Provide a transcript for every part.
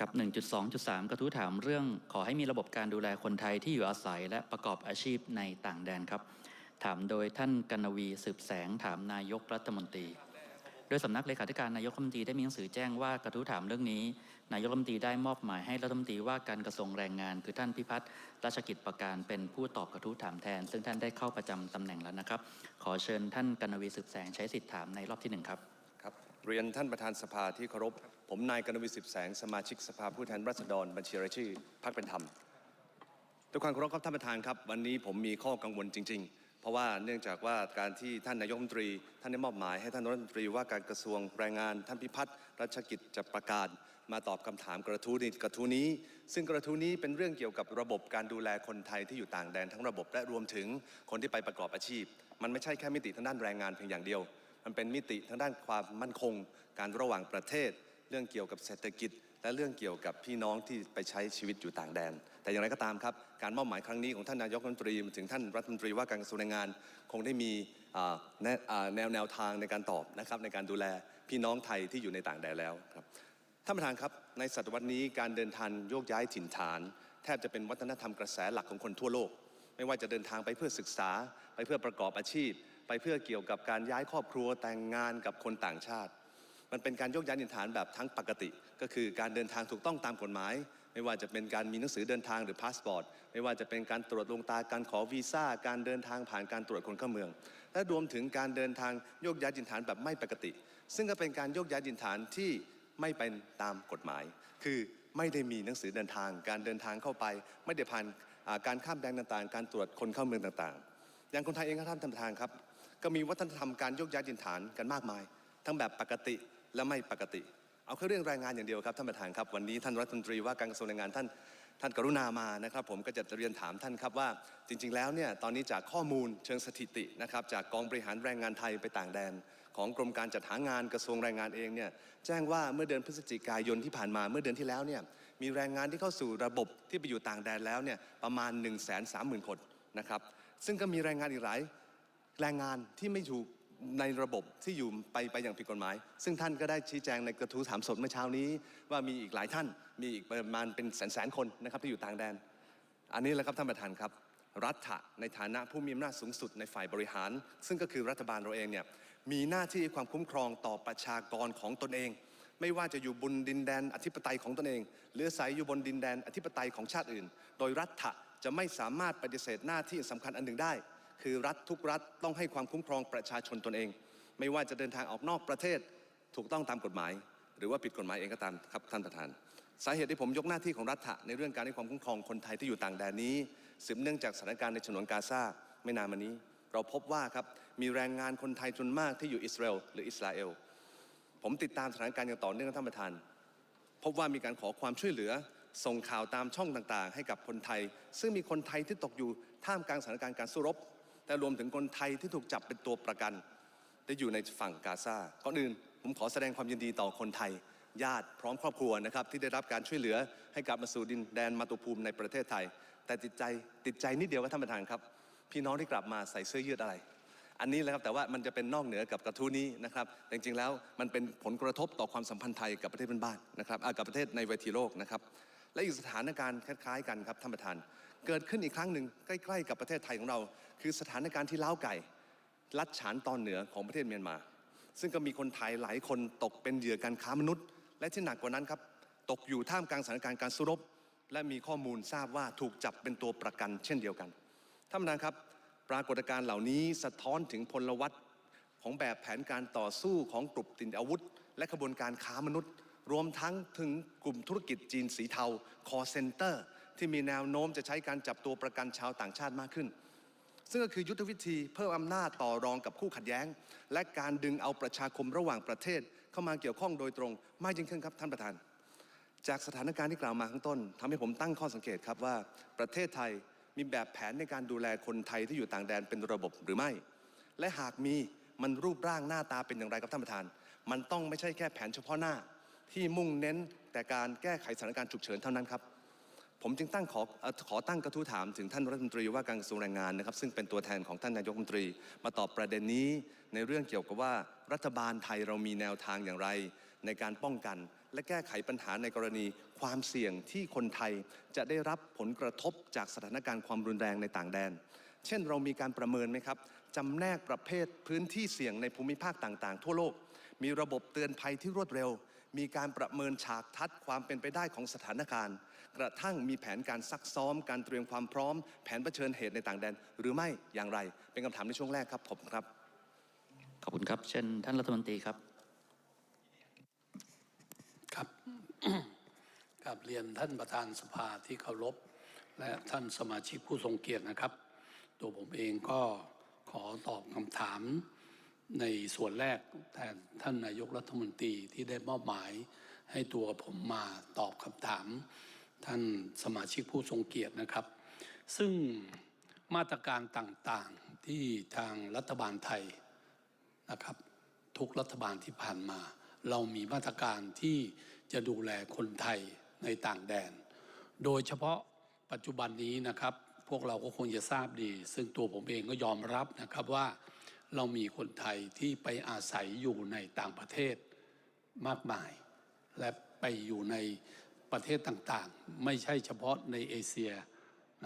กับ 1.2.3 กระทู้ถามเรื่องขอให้มีระบบการดูแลคนไทยที่อยู่อาศัย และประกอบอาชีพในต่างแดนครับ ถามโดยท่านกนวีสืบแสงถามนายกรัฐมนตรี โดยสำนักเลขาธิการนายกรัฐมนตรีได้มีหนังสือแจ้งว่ากระทู้ถามเรื่องนี้ นายกรัฐมนตรีได้มอบหมายให้รัฐมนตรีว่าการกระทรวงแรงงาน คือท่านพิพัฒน์ราชกิจประการเป็นผู้ตอบกระทู้ถามแทน ซึ่งท่านได้เข้าประจำตำแหน่งแล้วนะครับ ขอเชิญท่านกนวีสืบแสงใช้สิทธิ์ถามในรอบที่หนึ่งครับครับ เรียนท่านประธานสภาที่เคารพ ผมนายกนวิสิบแสงสมาชิกสภาผู้แทนราษฎรบัญชีรายชื่อพรรคเป็นธรรมด้วยความเคารพครับท่านประธานครับ วันนี้ผมมีข้อกังวลจริง ๆ เพราะว่าเนื่องจากว่าการที่ท่านนายกรัฐมนตรี ท่านได้มอบหมายให้ท่านรัฐมนตรีว่าการกระทรวงแรงงาน ท่านพิพัฒน์รัชกิจจะประกาศมาตอบคำถามกระทู้นี้กระทู้นี้ ซึ่งกระทู้นี้เป็นเรื่องเกี่ยวกับระบบการดูแลคนไทยที่อยู่ต่างแดนทั้งระบบและรวมถึงคนที่ไปประกอบอาชีพ มันไม่ใช่แค่มิติทางด้านแรงงานเพียงอย่างเดียว มันเป็นมิติทางด้านความมั่นคง การระหว่างประเทศ เรื่องเกี่ยวกับเศรษฐกิจ และเรื่องเกี่ยวกับพี่น้องที่ไปใช้ชีวิตอยู่ต่างแดน แต่อย่างไรก็ตามครับ การมอบหมายครั้งนี้ของท่านนายกรัฐมนตรีถึงท่านรัฐมนตรีว่าการกระทรวงแรงงาน คงได้มีแนวแนวทางในการตอบนะครับในการดูแลพี่น้องไทยที่อยู่ในต่างแดนแล้วครับท่านประธานครับในศตวรรษนี้การเดินทางโยกย้ายถิ่นฐาน แทบจะเป็นวัฒนธรรมกระแสหลักของคนทั่วโลก ไม่ว่าจะเดินทางไปเพื่อศึกษา ไปเพื่อประกอบอาชีพ ไปเพื่อเกี่ยวกับการย้ายครอบครัวแต่งงานกับคนต่างชาติ มันเป็นการโยกย้ายถิ่นฐานแบบทั้งปกติ ก็คือการเดินทางถูกต้องตามกฎหมาย ไม่ว่าจะเป็นการมีหนังสือเดินทางหรือพาสปอร์ต ไม่ว่าจะเป็นการตรวจลงตาการขอวีซ่า การเดินทางผ่านการตรวจคนเข้าเมือง และรวมถึงการเดินทางโยกย้ายถิ่นฐานแบบไม่ปกติ ซึ่งก็เป็นการโยกย้ายถิ่นฐานที่ไม่เป็นตามกฎหมาย คือไม่ได้มีหนังสือเดินทาง การเดินทางเข้าไป ไม่ได้ผ่านการข้ามแดนต่างๆ การตรวจคนเข้าเมืองต่างๆ อย่างคนไทยเองครับท่านประธานครับ ก็มีวัฒนธรรมการยกย้ายถิ่นฐานกันมากมาย ทั้งแบบปกติและไม่ปกติ เอาแค่เรื่องแรงงานอย่างเดียวครับท่านประธานครับ วันนี้ท่านรัฐมนตรีว่าการกระทรวงแรงงานท่านท่านกรุณามานะครับ ผมก็จะเรียนถามท่านครับว่า จริง ๆ แล้วเนี่ยตอนนี้จากข้อมูลเชิงสถิตินะครับจากกองบริหารแรงงานไทยไปต่างแดน ของกรมการจัดหางานกระทรวงแรงงานเองเนี่ยแจ้งว่าเมื่อเดือนพฤศจิกายนที่ผ่านมาเมื่อเดือนที่แล้วเนี่ยมีแรงงานที่เข้าสู่ระบบที่ไปอยู่ต่างแดนแล้วเนี่ยประมาณ 1 3 0 0 0 0 คนนะครับซึ่งก็มีแรงงานอีกหลาย แรงงานที่ไม่ถูกในระบบที่อยู่ไปไปอย่างผิดกฎหมาย ซึ่งท่านก็ได้ชี้แจงในกระทู้ถามสดเมื่อเช้านี้ ว่ามีอีกหลายท่าน มีอีกประมาณเป็นแสนแสนคนนะครับที่อยู่ต่างแดน อันนี้แหละครับท่านประธานครับ รัฐะในฐานะผู้มีอำนาจสูงสุดในฝ่ายบริหาร ซึ่งก็คือรัฐบาลเราเองเนี่ยมีหน้าที่ความคุ้มครองต่อประชากรของตนเอง ไม่ว่าจะอยู่บนดินแดนอธิปไตยของตนเองหรืออาศัยอยู่บนดินแดนอธิปไตยของชาติอื่น โดยรัฐะจะไม่สามารถปฏิเสธหน้าที่สำคัญอันหนึ่งได้ คือรัฐทุกรัฐต้องให้ความคุ้มครองประชาชนตนเอง ไม่ว่าจะเดินทางออกนอกประเทศถูกต้องตามกฎหมาย หรือว่าผิดกฎหมายเองก็ตามครับท่านประธาน สาเหตุที่ผมยกหน้าที่ของรัฐะในเรื่องการให้ความคุ้มครองคนไทยที่อยู่ต่างแดนนี้สืบเนื่องจากสถานการณ์ในฉนวนกาซาไม่นานมานี้ เราพบว่าครับมีแรงงานคนไทยจนมากที่อยู่อิสราเอลหรืออิสราเอลผมติดตามสถานการณ์อย่างต่อเนื่องท่านประธาน พบว่ามีการขอความช่วยเหลือส่งข่าวตามช่องต่างๆ ให้กับคนไทย ซึ่งมีคนไทยที่ตกอยู่ท่ามกลางสถานการณ์การสู้รบ แต่รวมถึงคนไทยที่ถูกจับเป็นตัวประกัน ได้อยู่ในฝั่งกาซาก่อนอื่นผมขอแสดงความยินดีต่อคนไทย ญาติพร้อมครอบครัวนะครับที่ได้รับการช่วยเหลือให้กลับมาสู่ดินแดนมาตุภูมิในประเทศไทย แต่ติดใจติดใจนิดเดียวครับท่านประธานครับ พี่น้องที่กลับมาใส่เสื้อยืดอะไร อันนี้แหละครับแต่ว่ามันจะเป็นนอกเหนือกับกระทู้นี้นะครับแต่จริงๆแล้วมันเป็นผลกระทบต่อความสัมพันธ์ไทยกับประเทศเพื่อนบ้านนะครับกับประเทศในเวทีโลกนะครับและอีกสถานการณ์คล้ายๆกันครับท่านประธาน เกิดขึ้นอีกครั้งหนึ่งใกล้ ๆ กับประเทศไทยของเรา คือสถานการณ์ที่ล้าวไก่ ลัดฉานตอนเหนือของประเทศเมียนมา ซึ่งก็มีคนไทยหลายคนตกเป็นเหยื่อการค้ามนุษย์ และที่หนักกว่านั้นครับ ตกอยู่ท่ามกลางสถานการณ์การสู้รบ และมีข้อมูลทราบว่าถูกจับเป็นตัวประกันเช่นเดียวกันท่านประธานครับ ปรากฏการณ์เหล่านี้สะท้อนถึงพลวัตของแบบแผนการต่อสู้ของกลุ่มติดอาวุธ และขบวนการค้ามนุษย์ รวมทั้งถึงกลุ่มธุรกิจจีนสีเทาคอเซนเตอร์ที่มีแนวโน้มจะใช้การจับตัวประกันชาวต่างชาติมากขึ้น ซึ่งก็คือยุทธวิธีเพิ่มอำนาจต่อรองกับคู่ขัดแย้ง และการดึงเอาประชาคมระหว่างประเทศเข้ามาเกี่ยวข้องโดยตรงมากยิ่งขึ้นครับท่านประธาน จากสถานการณ์ที่กล่าวมาข้างต้นทำให้ผมตั้งข้อสังเกตครับว่าประเทศไทยมีแบบแผนในการดูแลคนไทยที่อยู่ต่างแดนเป็นระบบหรือไม่ และหากมีมันรูปร่างหน้าตาเป็นอย่างไรครับท่านประธาน มันต้องไม่ใช่แค่แผนเฉพาะหน้าที่มุ่งเน้นแต่การแก้ไขสถานการณ์ฉุกเฉินเท่านั้นครับ ผมจึงตั้งขอขอตั้งกระทู้ถามถึงท่านรัฐมนตรีว่าการกระทรวงแรงงานนะครับ ซึ่งเป็นตัวแทนของท่านนายกรัฐมนตรี มาตอบประเด็นนี้ในเรื่องเกี่ยวกับว่ารัฐบาลไทยเรามีแนวทางอย่างไร ในการป้องกัน และแก้ไขปัญหาในกรณีความเสี่ยงที่คนไทยจะได้รับผลกระทบจากสถานการณ์ความรุนแรงในต่างแดน เช่นเรามีการประเมินไหมครับจำแนกประเภทพื้นที่เสี่ยงในภูมิภาคต่าง ๆ ทั่วโลก มีระบบเตือนภัยที่รวดเร็ว มีการประเมินฉากทัดความเป็นไปได้ของสถานการณ์ กระทั่งมีแผนการซักซ้อม การเตรียมความพร้อม แผนเผชิญเหตุในต่างแดน หรือไม่อย่างไร เป็นคำถามในช่วงแรกครับผมครับขอบคุณครับ เช่นท่านรัฐมนตรีครับครับกับเรียนท่านประธานสภาที่เคารพ และท่านสมาชิกผู้ทรงเกียรตินะครับ ตัวผมเองก็ขอตอบคำถามในส่วนแรกแทนท่านนายกรัฐมนตรีที่ได้มอบหมายให้ตัวผมมาตอบคำถาม ท่านสมาชิกผู้ทรงเกียรตินะครับ ซึ่งมาตรการต่างๆที่ทางรัฐบาลไทยนะครับ ทุกรัฐบาลที่ผ่านมา เรามีมาตรการที่จะดูแลคนไทยในต่างแดน โดยเฉพาะปัจจุบันนี้นะครับ พวกเราก็คงจะทราบดี ซึ่งตัวผมเองก็ยอมรับนะครับว่าเรามีคนไทยที่ไปอาศัยอยู่ในต่างประเทศมากมาย และไปอยู่ใน ประเทศต่างๆ ไม่ใช่เฉพาะในเอเชีย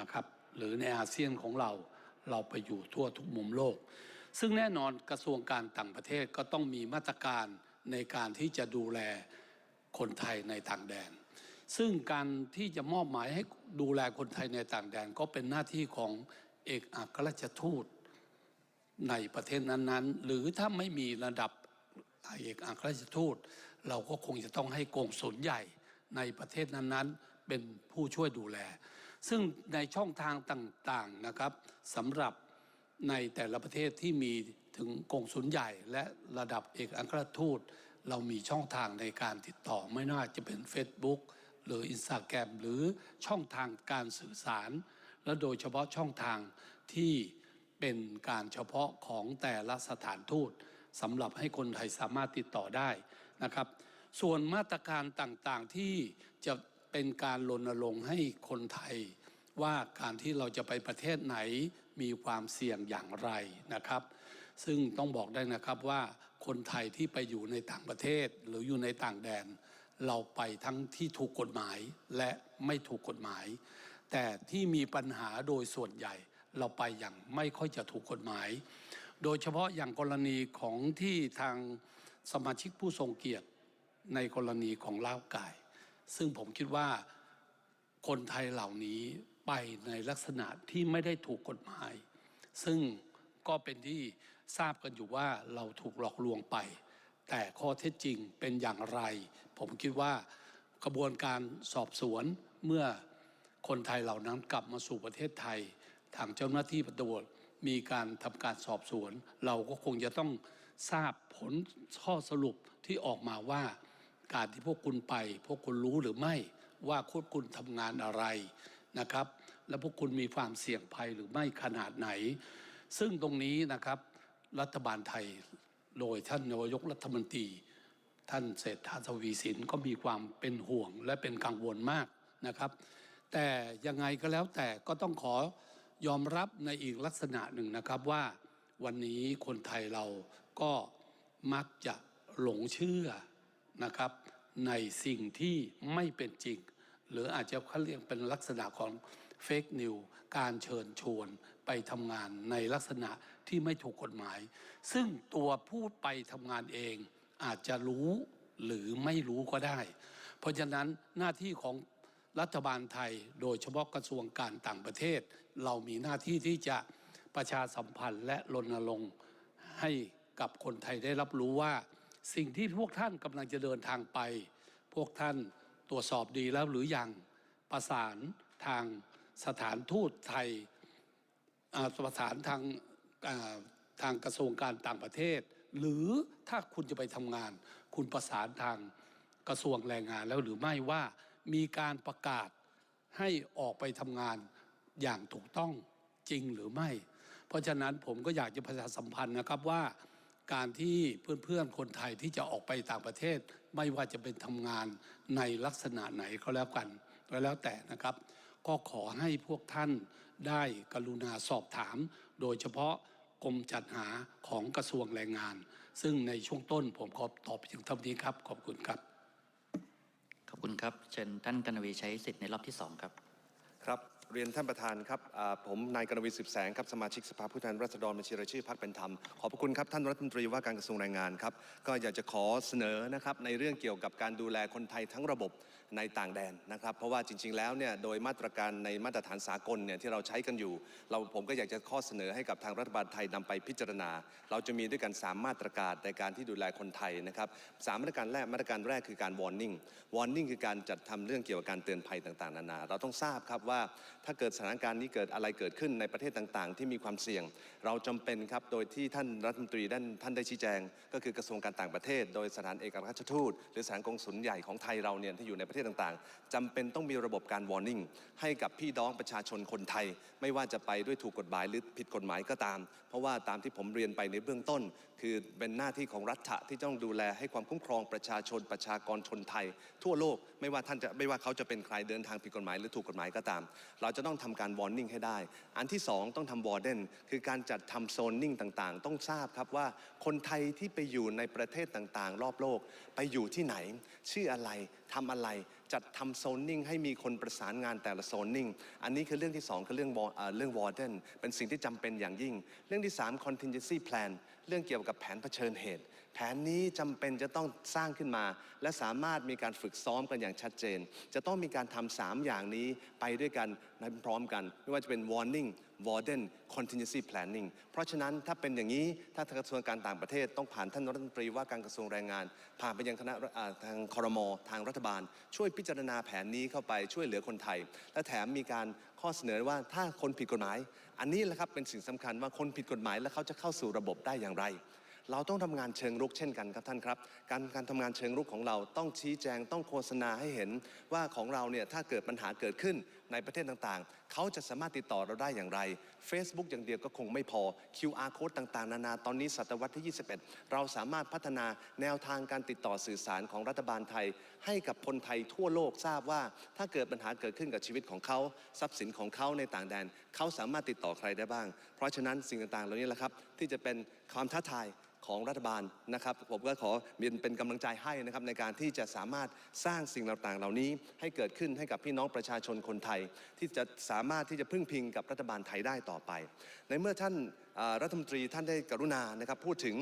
นะครับหรือในอาเซียนของเราเราไปอยู่ทั่วทุกมุมโลก ซึ่งแน่นอนกระทรวงการต่างประเทศก็ต้องมีมาตรการในการที่จะดูแลคนไทยในต่างแดน ซึ่งการที่จะมอบหมายให้ดูแลคนไทยในต่างแดน ก็เป็นหน้าที่ของเอกอัครราชทูตในประเทศนั้นๆ หรือถ้าไม่มีระดับเอกอัครราชทูต เราก็คงจะต้องให้กงสุลใหญ่ ในประเทศนั้นๆ เป็นผู้ช่วยดูแล ซึ่งในช่องทางต่างๆนะครับสำหรับในแต่ละประเทศที่มีถึงกงสุลใหญ่และระดับเอกอัคราชทูต เรามีช่องทางในการติดต่อไม่น่าจะเป็น Facebook หรือ Instagram หรือช่องทางการสื่อสาร และโดยเฉพาะช่องทางที่เป็นการเฉพาะของแต่ละสถานทูตสำหรับให้คนไทยสามารถติดต่อได้นะครับ ส่วนมาตรการต่างๆที่จะเป็นการรณรงค์ให้คนไทย ว่าการที่เราจะไปประเทศไหนมีความเสี่ยงอย่างไรนะครับ ซึ่งต้องบอกได้นะครับว่าคนไทยที่ไปอยู่ในต่างประเทศหรืออยู่ในต่างแดน เราไปทั้งที่ถูกกฎหมายและไม่ถูกกฎหมาย แต่ที่มีปัญหาโดยส่วนใหญ่เราไปอย่างไม่ค่อยจะถูกกฎหมาย โดยเฉพาะอย่างกรณีของที่ทางสมาชิกผู้ทรงเกียรติ ในกรณีของล้าวไก่ ซึ่งผมคิดว่าคนไทยเหล่านี้ไปในลักษณะที่ไม่ได้ถูกกฎหมาย ซึ่งก็เป็นที่ทราบกันอยู่ว่าเราถูกหลอกลวงไป แต่ข้อเท็จจริงเป็นอย่างไร ผมคิดว่ากระบวนการสอบสวนเมื่อคนไทยเหล่านั้นกลับมาสู่ประเทศไทย ทางเจ้าหน้าที่ตำรวจมีการทำการสอบสวน เราก็คงจะต้องทราบผลข้อสรุปที่ออกมาว่า การที่พวกคุณไป พวกคุณรู้หรือไม่ว่าพวกคุณทำงานอะไรนะครับ และพวกคุณมีความเสี่ยงภัยหรือไม่ขนาดไหน ซึ่งตรงนี้นะครับรัฐบาลไทยโดยท่านนายกรัฐมนตรีท่านเศรษฐาทวีสินก็มีความเป็นห่วงและเป็นกังวลมากนะครับ แต่ยังไงก็แล้วแต่ก็ต้องขอยอมรับในอีกลักษณะหนึ่งนะครับว่าวันนี้คนไทยเราก็มักจะหลงเชื่อ นะครับ ในสิ่งที่ไม่เป็นจริง หรืออาจจะเขาเรียกเป็นลักษณะของเฟกนิวการเชิญชวนไปทำงานในลักษณะที่ไม่ถูกกฎหมาย ซึ่งตัวผู้ไปทำงานเองอาจจะรู้หรือไม่รู้ก็ได้ เพราะฉะนั้นหน้าที่ของรัฐบาลไทยโดยเฉพาะกระทรวงการต่างประเทศ เรามีหน้าที่ที่จะประชาสัมพันธ์และรณรงค์ให้กับคนไทยได้รับรู้ว่า สิ่งที่พวกท่านกำลังจะเดินทางไป พวกท่านตรวจสอบดีแล้วหรือยังประสานทางสถานทูตไทยประสานทางทางกระทรวงการต่างประเทศ หรือถ้าคุณจะไปทำงาน คุณประสานทางกระทรวงแรงงานแล้วหรือไม่ว่ามีการประกาศให้ออกไปทำงานอย่างถูกต้องจริงหรือไม่ เพราะฉะนั้นผมก็อยากจะประชาสัมพันธ์นะครับว่า การที่เพื่อนๆคนไทยที่จะออกไปต่างประเทศ ไม่ว่าจะเป็นทำงานในลักษณะไหนก็แล้วกันก็แล้วแต่นะครับ ก็ขอให้พวกท่านได้กรุณาสอบถาม โดยเฉพาะกรมจัดหาของกระทรวงแรงงาน ซึ่งในช่วงต้นผมขอตอบไปถึงเท่านี้ครับ ขอบคุณครับ ขอบคุณครับ เชิญท่านกนวีใช้สิทธิ์ในรอบที่สองครับครับ เรียนท่านประธานครับผมนายกนวีสิบแสงครับสมาชิกสภาผู้แทนราษฎรบัญชีรายชื่อพรรคเป็นธรรมขอบพระคุณครับท่านรัฐมนตรีว่าการกระทรวงแรงงานครับก็อยากจะขอเสนอนะครับในเรื่องเกี่ยวกับการดูแลคนไทยทั้งระบบ ในต่างแดนนะครับ เพราะว่าจริง ๆ แล้วเนี่ยโดยมาตรการในมาตรฐานสากลเนี่ยที่เราใช้กันอยู่ เราผมก็อยากจะข้อเสนอให้กับทางรัฐบาลไทยนำไปพิจารณา เราจะมีด้วยกัน 3 มาตรการในการที่ดูแลคนไทยนะครับสามมาตรการแรกมาตรการแรกคือการ warning warning คือการจัดทำเรื่องเกี่ยวกับการเตือนภัยต่างๆนานาเราต้องทราบครับว่าถ้าเกิดสถานการณ์นี้เกิดอะไรเกิดขึ้นในประเทศต่างๆ ที่มีความเสี่ยง เราจำเป็นครับโดยที่ท่านรัฐมนตรีด้านท่านได้ชี้แจง ก็คือกระทรวงการต่างประเทศ โดยสถานเอกอัครราชทูตหรือสถานกงสุลใหญ่ของไทยเราเนี่ยที่อยู่ในประเทศต่างๆจำเป็นต้องมีระบบการ warning ให้กับพี่น้องประชาชนคนไทย ไม่ว่าจะไปด้วยถูกกฎหมายหรือผิดกฎหมายก็ตาม เพราะว่าตามที่ผมเรียนไปในเบื้องต้น คือเป็นหน้าที่ของรัฐะที่ต้องดูแลให้ความคุ้มครองประชาชนประชากรชนไทย ทั่วโลกไม่ว่าท่านจะไม่ว่าเขาจะเป็นใครเดินทางผิดกฎหมายหรือถูกกฎหมายก็ตาม เราจะต้องทำการ warning ให้ได้ อันที่สองต้องทำ warden คือการจัดทำโซนนิ่งต่างๆ ต้องทราบครับว่าคนไทยที่ไปอยู่ในประเทศต่างๆ รอบโลก ไปอยู่ที่ไหน ชื่ออะไร ทำอะไร จัดทำโซนนิ่งให้มีคนประสานงานแต่ละโซนนิ่ง อันนี้คือเรื่องที่ 2 คือเรื่องเรื่องวอร์เดนเป็นสิ่งที่จำเป็นอย่างยิ่ง เรื่องที่ 3 contingency plan เรื่องเกี่ยวกับแผนเผชิญเหตุ แผนนี้จำเป็นจะต้องสร้างขึ้นมา และสามารถมีการฝึกซ้อมกันอย่างชัดเจน จะต้องมีการทำสามอย่างนี้ไปด้วยกันในพร้อมกัน ไม่ว่าจะเป็น warning warden contingency planning เพราะฉะนั้นถ้าเป็นอย่างนี้ถ้ากระทรวงการต่างประเทศต้องผ่านท่านรัฐมนตรีว่าการกระทรวงแรงงาน ผ่านไปยังคณะทางคอรมอทางรัฐบาล ช่วยพิจารณาแผนนี้เข้าไปช่วยเหลือคนไทย และแถมมีการข้อเสนอว่าถ้าคนผิดกฎหมาย อันนี้แหละครับเป็นสิ่งสำคัญว่าคนผิดกฎหมายแล้วเขาจะเข้าสู่ระบบได้อย่างไร เราต้องทำงานเชิงรุกเช่นกันครับท่านครับ การการทำงานเชิงรุกของเราต้องชี้แจงต้องโฆษณาให้เห็นว่าของเราเนี่ยถ้าเกิดปัญหาเกิดขึ้นในประเทศต่างๆ เขาจะสามารถติดต่อเราได้อย่างไร Facebook อย่างเดียวก็คงไม่พอ QR code ต่างๆ นานาตอนนี้ศตวรรษที่ 21 เราสามารถพัฒนาแนวทางการติดต่อสื่อสารของรัฐบาลไทย ให้กับคนไทยทั่วโลกทราบว่า ถ้าเกิดปัญหาเกิดขึ้นกับชีวิตของเขาทรัพย์สินของเขาในต่างแดน เขาสามารถติดต่อใครได้บ้าง เพราะฉะนั้นสิ่งต่างๆ เหล่านี้แหละครับที่จะเป็นความท้าทาย ของรัฐบาลนะครับ ผมก็ขอเป็นกำลังใจให้นะครับในการที่จะสามารถสร้างสิ่งต่างๆ เหล่านี้ให้เกิดขึ้นให้กับพี่น้องประชาชนคนไทย ที่จะสามารถที่จะพึ่งพิงกับรัฐบาลไทยได้ต่อไป ในเมื่อท่านรัฐมนตรีท่านได้กรุณานะครับพูดถึง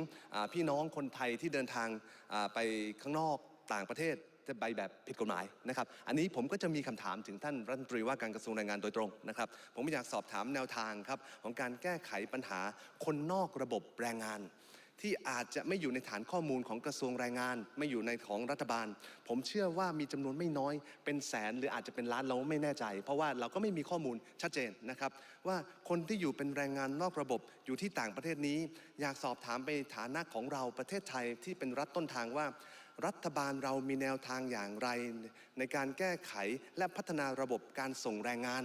พี่น้องคนไทยที่เดินทางไปข้างนอกต่างประเทศจะไปแบบผิดกฎหมายนะครับ อันนี้ผมก็จะมีคำถามถึงท่านรัฐมนตรีว่าการกระทรวงแรงงานโดยตรงนะครับ ผมอยากสอบถามแนวทางครับของการแก้ไขปัญหาคนนอกระบบแรงงาน ที่อาจจะไม่อยู่ในฐานข้อมูลของกระทรวงแรงงาน ไม่อยู่ในของรัฐบาล ผมเชื่อว่ามีจำนวนไม่น้อย เป็นแสนหรืออาจจะเป็นล้านเราไม่แน่ใจ เพราะว่าเราก็ไม่มีข้อมูลชัดเจนนะครับ ว่าคนที่อยู่เป็นแรงงานนอกระบบอยู่ที่ต่างประเทศนี้ อยากสอบถามไปฐานะของเราประเทศไทยที่เป็นรัฐต้นทางว่ารัฐบาลเรามีแนวทางอย่างไร ในการแก้ไขและพัฒนาระบบการส่งแรงงาน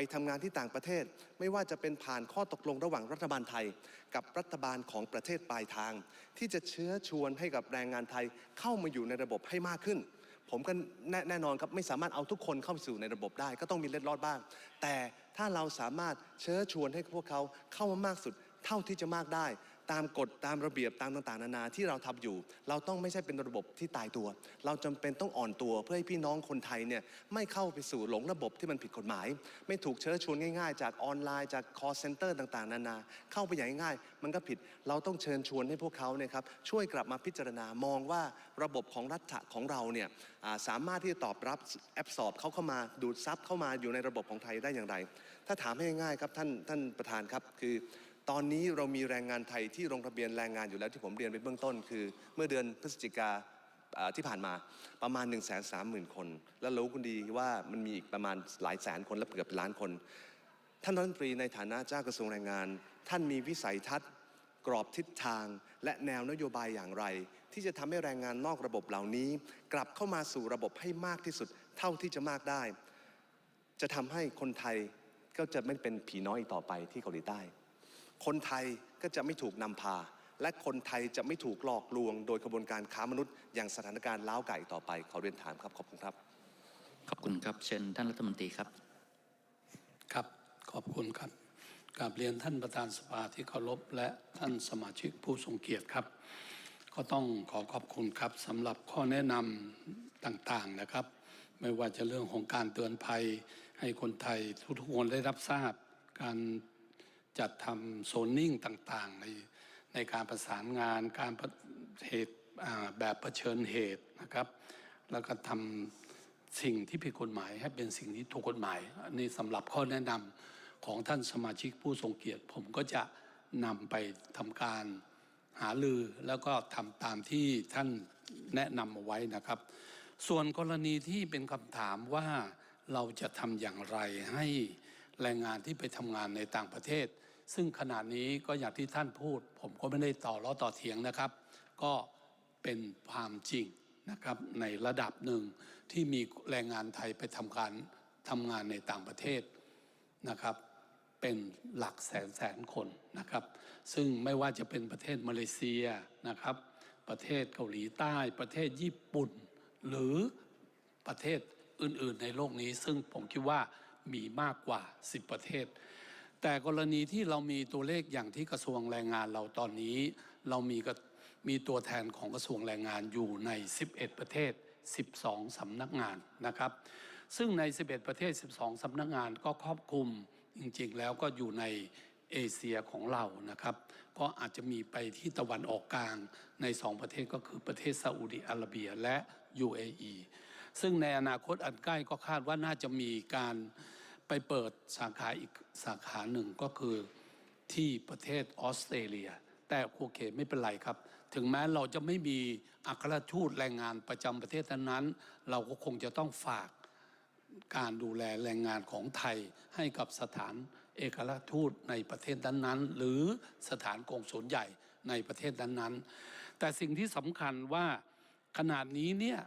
ไปทำงานที่ต่างประเทศ ไม่ว่าจะเป็นผ่านข้อตกลงระหว่างรัฐบาลไทย กับรัฐบาลของประเทศปลายทาง ที่จะเชื้อชวนให้กับแรงงานไทยเข้ามาอยู่ในระบบให้มากขึ้น ผมก็แน่แน่นอนครับไม่สามารถเอาทุกคนเข้าสู่ในระบบได้ ก็ต้องมีเล็ดลอดบ้าง แต่ถ้าเราสามารถเชื้อชวนให้พวกเขาเข้ามามากสุดเท่าที่จะมากได้ ตามกฎตามระเบียบตามต่างๆ นานาที่เราทำอยู่ เราต้องไม่ใช่เป็นระบบที่ตายตัว เราจำเป็นต้องอ่อนตัวเพื่อให้พี่น้องคนไทยเนี่ยไม่เข้าไปสู่หลงระบบที่มันผิดกฎหมาย ไม่ถูกเชื้อชวนง่าย ๆ จากออนไลน์จาก call center ต่างๆ นานา เข้าไปอย่างง่ายๆมันก็ผิดเราต้องเชิญชวนให้พวกเขาเนี่ยครับช่วยกลับมาพิจารณามองว่าระบบของรัฐของเราเนี่ยสามารถที่จะตอบรับแอบสอบเขาเข้ามาดูดซับเข้ามาอยู่ในระบบของไทยได้อย่างไร ถ้าถามให้ง่ายๆครับท่านท่านประธานครับคือ ตอนนี้เรามีแรงงานไทยที่ลงทะเบียนแรงงานอยู่แล้วที่ผมเรียนไปเบื้องต้น คือเมื่อเดือนพฤศจิกาที่ผ่านมาประมาณ 1 3 0 0 0 0 คน แล้วรู้คุณดีว่ามันมีอีกประมาณหลายแสนคนและเกือบล้านคน ท่านรัฐมนตรีในฐานะเจ้ากระทรวงแรงงาน ท่านมีวิสัยทัศน์กรอบทิศทางและแนวนโยบายอย่างไร ที่จะทำให้แรงงานนอกระบบเหล่านี้ กลับเข้ามาสู่ระบบให้มากที่สุดเท่าที่จะมากได้ จะทำให้คนไทยก็จะไม่เป็นผีน้อยต่อไปที่เกาหลีใต้ คนไทยก็จะไม่ถูกนำพา และคนไทยจะไม่ถูกหลอกลวง โดยกระบวนการค้ามนุษย์ อย่างสถานการณ์ล้าวไก่ต่อไป ขอเรียนถามครับ ขอบคุณครับ ขอบคุณครับ เชิญท่านรัฐมนตรีครับ ครับ ขอบคุณครับกราบเรียนท่านประธานสภาที่เคารพและท่านสมาชิกผู้ทรงเกียรติครับ ก็ต้องขอขอบคุณครับสำหรับข้อแนะนำต่างๆนะครับ ไม่ว่าจะเรื่องของการเตือนภัย ให้คนไทยทุกๆคนได้รับทราบการ จัดทำโซนนิ่งต่างๆ ในในการประสานงานการเหตุแบบเผชิญเหตุนะครับ แล้วก็ทำสิ่งที่ผิดกฎหมายให้เป็นสิ่งที่ถูกกฎหมายอันนี้สำหรับข้อแนะนำของท่านสมาชิกผู้ทรงเกียรติ ผมก็จะนำไปทำการหาลือแล้วก็ทำตามที่ท่านแนะนำเอาไว้นะครับ ส่วนกรณีที่เป็นคำถามว่าเราจะทำอย่างไรให้แรงงานที่ไปทำงานในต่างประเทศ ซึ่งขณะนี้ก็อย่างที่ท่านพูด ผมก็ไม่ได้ต่อล้อต่อเถียงนะครับ ก็เป็นความจริงนะครับในระดับหนึ่งที่มีแรงงานไทยไปทำการทำงานในต่างประเทศนะครับ เป็นหลักแสนแสนคนนะครับ ซึ่งไม่ว่าจะเป็นประเทศมาเลเซียนะครับ ประเทศเกาหลีใต้ ประเทศญี่ปุ่น หรือประเทศอื่นๆในโลกนี้ ซึ่งผมคิดว่ามีมากกว่า 10 ประเทศ แต่กรณีที่เรามีตัวเลขอย่างที่กระทรวงแรงงานเราตอนนี้ เรามีมีตัวแทนของกระทรวงแรงงานอยู่ใน 11 ประเทศ 12 สำนักงานนะครับ ซึ่งใน 11 ประเทศ 12 สำนักงานก็ครอบคลุมจริงๆ แล้วก็อยู่ในเอเชียของเรานะครับ ก็อาจจะมีไปที่ตะวันออกกลางในสองประเทศก็คือประเทศซาอุดิอาระเบียและ UAE ซึ่งในอนาคตอันใกล้ก็คาดว่าน่าจะมีการ ไปเปิดสาขาอีกสาขาหนึ่งก็คือที่ประเทศออสเตรเลีย แต่โอเคไม่เป็นไรครับ ถึงแม้เราจะไม่มีอัครทูตแรงงานประจำประเทศนั้น เราก็คงจะต้องฝากการดูแลแรงงานของไทยให้กับสถานเอกอัครทูตในประเทศนั้นๆ หรือสถานกงสุลใหญ่ในประเทศนั้นๆ แต่สิ่งที่สำคัญว่าขนาดนี้เนี่ย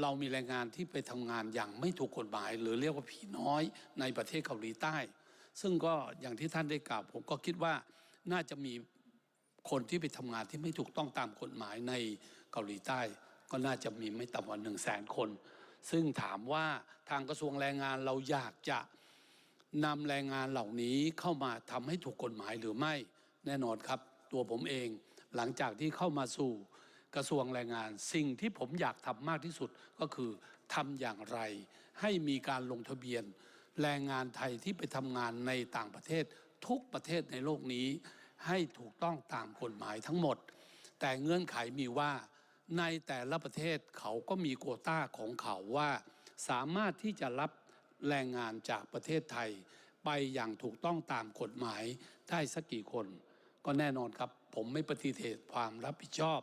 เรามีแรงงานที่ไปทำงานอย่างไม่ถูกกฎหมาย หรือเรียกว่าผีน้อยในประเทศเกาหลีใต้ ซึ่งก็อย่างที่ท่านได้กล่าวผมก็คิดว่าน่าจะมีคนที่ไปทำงานที่ไม่ถูกต้องตามกฎหมายในเกาหลีใต้ ก็น่าจะมีไม่ต่ำกว่าหนึ่งแสนคน ซึ่งถามว่าทางกระทรวงแรงงานเราอยากจะนำแรงงานเหล่านี้เข้ามาทำให้ถูกกฎหมายหรือไม่ แน่นอนครับ ตัวผมเองหลังจากที่เข้ามาสู่ กระทรวงแรงงาน สิ่งที่ผมอยากทำมากที่สุดก็คือทำอย่างไร ให้มีการลงทะเบียน แรงงานไทยที่ไปทำงานในต่างประเทศ ทุกประเทศในโลกนี้ ให้ถูกต้องตามกฎหมายทั้งหมด แต่เงื่อนไขมีว่าในแต่ละประเทศเขาก็มีโควต้าของเขาว่า สามารถที่จะรับแรงงานจากประเทศไทย ไปอย่างถูกต้องตามกฎหมายได้สักกี่คน ก็แน่นอนครับ ผมไม่ปฏิเสธความรับผิดชอบ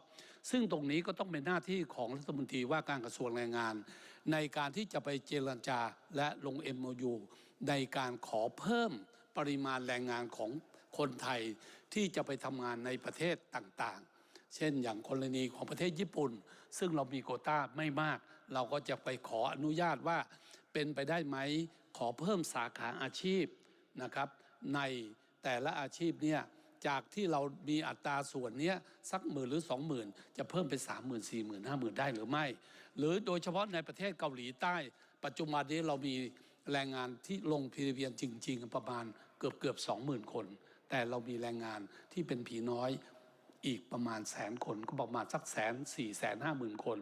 ซึ่งตรงนี้ก็ต้องเป็นหน้าที่ของรัฐมนตรีว่าการกระทรวงแรงงาน ในการที่จะไปเจรจาและลง MOU ในการขอเพิ่มปริมาณแรงงานของคนไทยที่จะไปทำงานในประเทศต่างๆ เช่นอย่างกรณีของประเทศญี่ปุ่น ซึ่งเรามีโควต้าไม่มาก เราก็จะไปขออนุญาตว่าเป็นไปได้ไหมขอเพิ่มสาขาอาชีพนะครับในแต่ละอาชีพเนี่ย จากที่เรามีอัตราส่วนเนี้ยสักหมื่นหรือสองหมื่นจะเพิ่มเป็นสามหมื่นสี่หมื่นห้าหมื่นได้หรือไม่ หรือโดยเฉพาะในประเทศเกาหลีใต้ ปัจจุบันนี้เรามีแรงงานที่ลงพิเวียนจริง ๆ ประมาณเกือบเกือบสองหมื่นคน แต่เรามีแรงงานที่เป็นผีน้อยอีกประมาณแสนคนก็ประมาณสักแสนสี่แสนห้าหมื่นคน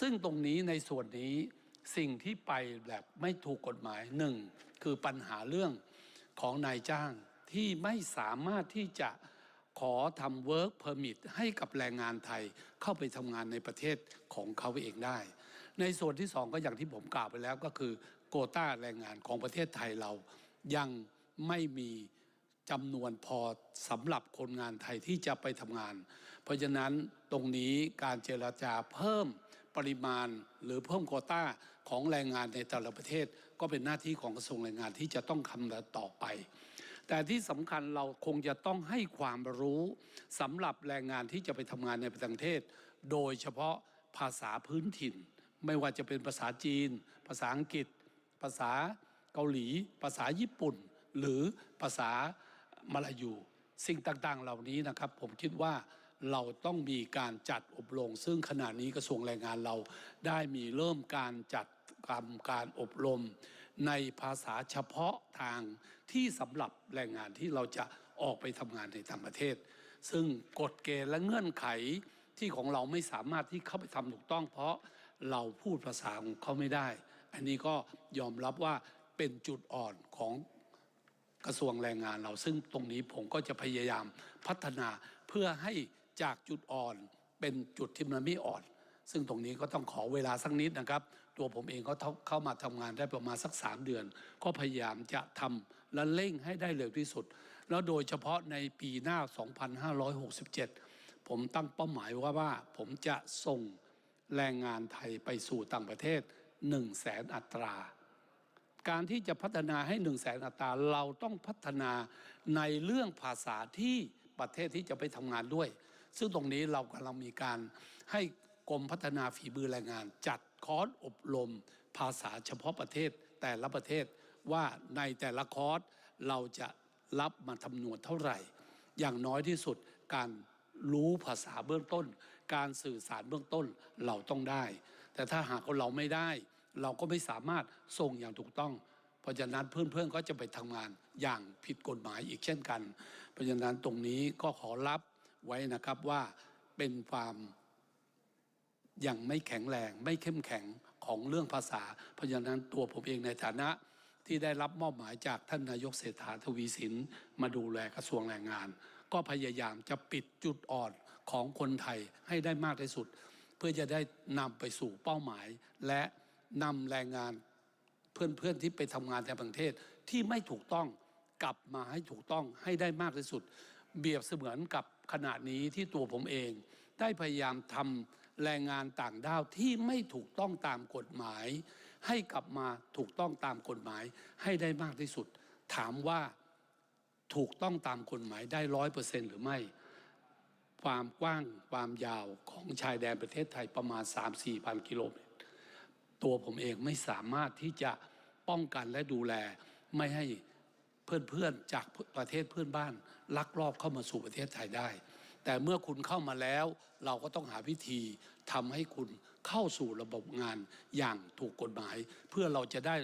ซึ่งตรงนี้ในส่วนนี้สิ่งที่ไปแบบไม่ถูกกฎหมายหนึ่งคือปัญหาเรื่องของนายจ้าง ที่ไม่สามารถที่จะขอทำ work permit ให้กับแรงงานไทยเข้าไปทำงานในประเทศของเขาเองได้ ในส่วนที่สองก็อย่างที่ผมกล่าวไปแล้วก็คือ โกต้าแรงงานของประเทศไทยเรายังไม่มีจำนวนพอสำหรับคนงานไทยที่จะไปทำงาน เพราะฉะนั้นตรงนี้การเจรจาเพิ่มปริมาณหรือเพิ่มโคต้าของแรงงานในแต่ละประเทศ ก็เป็นหน้าที่ของกระทรวงแรงงานที่จะต้องคำนึงต่อไป แต่ที่สำคัญเราคงจะต้องให้ความรู้สำหรับแรงงานที่จะไปทำงานในประเทศ โดยเฉพาะภาษาพื้นถิ่น ไม่ว่าจะเป็นภาษาจีน ภาษาอังกฤษ ภาษาเกาหลี ภาษาญี่ปุ่น หรือภาษามาลายู สิ่งต่างๆ เหล่านี้นะครับ ผมคิดว่าเราต้องมีการจัดอบรม ซึ่งขณะนี้กระทรวงแรงงานเราได้มีเริ่มการจัดกรรมการอบรม ในภาษาเฉพาะทางที่สำหรับแรงงานที่เราจะออกไปทำงานในต่างประเทศ ซึ่งกฎเกณฑ์และเงื่อนไขที่ของเราไม่สามารถที่เข้าไปทำถูกต้อง เพราะเราพูดภาษาของเขาไม่ได้ อันนี้ก็ยอมรับว่าเป็นจุดอ่อนของกระทรวงแรงงานเราซึ่งตรงนี้ผมก็จะพยายามพัฒนาเพื่อให้จากจุดอ่อนเป็นจุดที่มันไม่อ่อน ซึ่งตรงนี้ก็ต้องขอเวลาสักนิดนะครับ ตัวผมเองก็เข้ามาทำงานได้ประมาณสัก 3 เดือน ก็พยายามจะทำและเร่งให้ได้เร็วที่สุด แล้วโดยเฉพาะในปีหน้า 2567 ผมตั้งเป้าหมายว่าว่า ผมจะส่งแรงงานไทยไปสู่ต่างประเทศ 1 0 0 0 0แสนอัตรา การที่จะพัฒนาให้ 1 0 0 0 0แสนอัตราเราต้องพัฒนาในเรื่องภาษาที่ประเทศที่จะไปทำงานด้วย ซึ่งตรงนี้เรากำลังมีการให้กรมพัฒนาฝีมือแรงงานจัด คอร์สอบรมภาษาเฉพาะประเทศแต่ละประเทศว่าในแต่ละคอร์สเราจะรับมาทำนวนเท่าไหร่ อย่างน้อยที่สุดการรู้ภาษาเบื้องต้น การสื่อสารเบื้องต้นเราต้องได้ แต่ถ้าหากเราไม่ได้ เราก็ไม่สามารถส่งอย่างถูกต้อง เพราะฉะนั้นเพื่อนๆก็จะไปทำงานอย่างผิดกฎหมายอีกเช่นกัน เพราะฉะนั้นตรงนี้ก็ขอรับไว้นะครับว่าเป็นความ ยังไม่แข็งแรงไม่เข้มแข็งของเรื่องภาษา เพราะฉะนั้นตัวผมเองในฐานะที่ได้รับมอบหมายจากท่านนายกเศรษฐาทวีสินมาดูแลกระทรวงแรงงาน ก็พยายามจะปิดจุดอ่อนของคนไทยให้ได้มากที่สุด เพื่อจะได้นำไปสู่เป้าหมาย และนำแรงงานเพื่อนๆที่ไปทำงานในประเทศที่ไม่ถูกต้องกลับมาให้ถูกต้องให้ได้มากที่สุด เบียบเสมือนกับขณะนี้ที่ตัวผมเอง ได้พยายามทำ แรงงานต่างด้าวที่ไม่ถูกต้องตามกฎหมาย ให้กลับมาถูกต้องตามกฎหมายให้ได้มากที่สุด ถามว่าถูกต้องตามกฎหมายได้ร้อยเปอร์เซ็นต์หรือไม่ ความกว้างความยาวของชายแดนประเทศไทยประมาณ 3-4พันกิโลเมตร ตัวผมเองไม่สามารถที่จะป้องกันและดูแลไม่ให้เพื่อนๆจากประเทศเพื่อนบ้านลักลอบเข้ามาสู่ประเทศไทยได้ แต่เมื่อคุณเข้ามาแล้ว เราก็ต้องหาวิธีทำให้คุณเข้าสู่ระบบงานอย่างถูกกฎหมาย เพื่อเราจะได้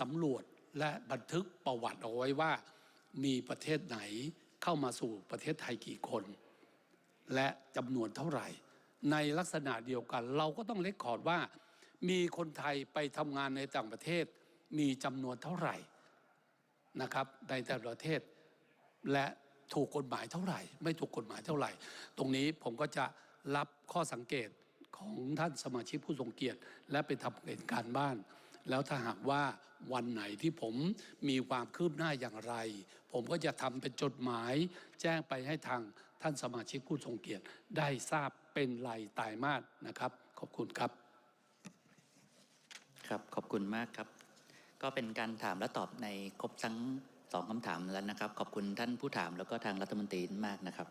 สำรวจและบันทึกประวัติเอาไว้ว่า มีประเทศไหนเข้ามาสู่ประเทศไทยกี่คน และจำนวนเท่าไหร่ ในลักษณะเดียวกัน เราก็ต้องเลคคอร์ดว่า มีคนไทยไปทำงานในต่างประเทศ มีจำนวนเท่าไหร่นะครับในแต่ละประเทศและ ถูกกฎหมายเท่าไหร่ ไม่ถูกกฎหมายเท่าไหร่ ตรงนี้ผมก็จะรับข้อสังเกตของท่านสมาชิกผู้ทรงเกียรติ และไปทำเกณฑ์การบ้าน แล้วถ้าหากว่าวันไหนที่ผมมีความคืบหน้าอย่างไร ผมก็จะทำเป็นจดหมาย แจ้งไปให้ทางท่านสมาชิกผู้ทรงเกียรติ ได้ทราบเป็นรายตายมาสนะครับ ขอบคุณครับ ครับขอบคุณมากครับ ก็เป็นการถามและตอบในครบทั้ง สองคำถามแล้วนะครับ ขอบคุณท่านผู้ถามแล้วก็ทางรัฐมนตรีมากนะครับ